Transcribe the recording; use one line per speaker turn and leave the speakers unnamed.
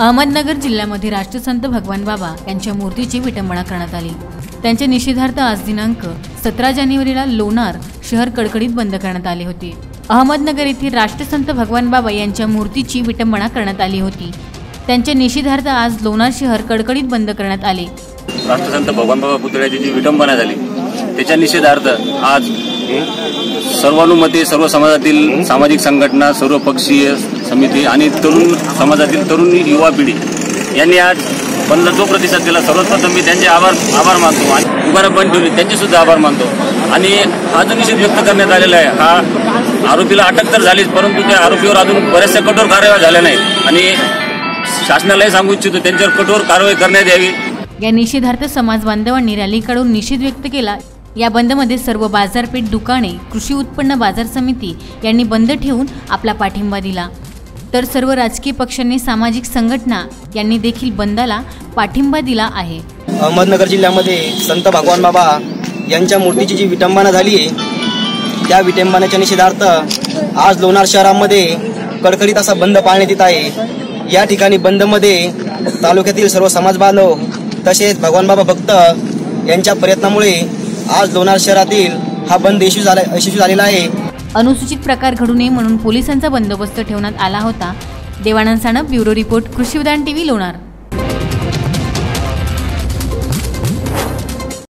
अहमदनगर जिल्ह्यामध्ये राष्ट्रसंत भगवान बाबा यांच्या मूर्तीची विटंबना करण्यात आली. त्यांच्या निषेधार्थ आज दिनांक सतरा जानेवारीला लोणार शहर कडकडीत बंद करण्यात आले होते. अहमदनगर येथील राष्ट्रसंत भगवान बाबा यांच्या मूर्तीची विटंबना करण्यात आली होती. त्यांच्या निषेधार्थ आज लोणार शहर कडकडीत बंद करण्यात आले.
राष्ट्रसंत भगवानबाबा पुतळ्याची जी विटंबना झाली त्याच्या निषेधार्थ आज सर्वानुमते सर्व समाजातील सामाजिक संघटना सर्व पक्षीय समिती आणि तरुण समाजातील तरुण युवा पिढी यांनी आज बंदला जो प्रतिसाद दिला सर्वप्रथम मी त्यांचे आभार आभार मानतो आणि दुकानं बंद ठेवली त्यांचे सुद्धा आभार मानतो. आणि हा जो निषेध व्यक्त करण्यात आलेला आहे हा आरोपीला अटक तर झालीच परंतु त्या आरोपीवर अजून बऱ्याचशा कठोर कारवाया झाल्या नाहीत. आणि शासनालाही सांगू इच्छितो त्यांच्यावर कठोर कारवाई करण्यात यावी.
या निषेधार्थ समाज बांधवांनी रॅलीकडून निषेध व्यक्त केला. या बंदमध्ये सर्व बाजारपेठ दुकाने कृषी उत्पन्न बाजार समिती यांनी बंद ठेवून आपला पाठिंबा दिला. तर सर्व राजकीय पक्षांनी सामाजिक संघटना यांनी देखील बंदाला पाठिंबा दिला आहे.
अहमदनगर जिल्ह्यामध्ये संत भगवान बाबा यांच्या मूर्तीची जी विटंबना झाली आहे त्या विटंबनाच्या निषेधार्थ आज लोणार शहरामध्ये कडकडीत असा बंद पाळण्यात येत आहे. या ठिकाणी बंदमध्ये तालुक्यातील सर्व समाज बांधव तसेच भगवान बाबा भक्त यांच्या प्रयत्नामुळे आज लोणार शहरातील हा बंद यशस्वी झाला यशस्वी झालेला आहे.
अनुसूचित प्रकार घडू नये म्हणून पोलिसांचा बंदोबस्त ठेवण्यात आला होता. देवानंद साणप ब्युरो रिपोर्ट कृषी उद्यान टीव्ही लोणार.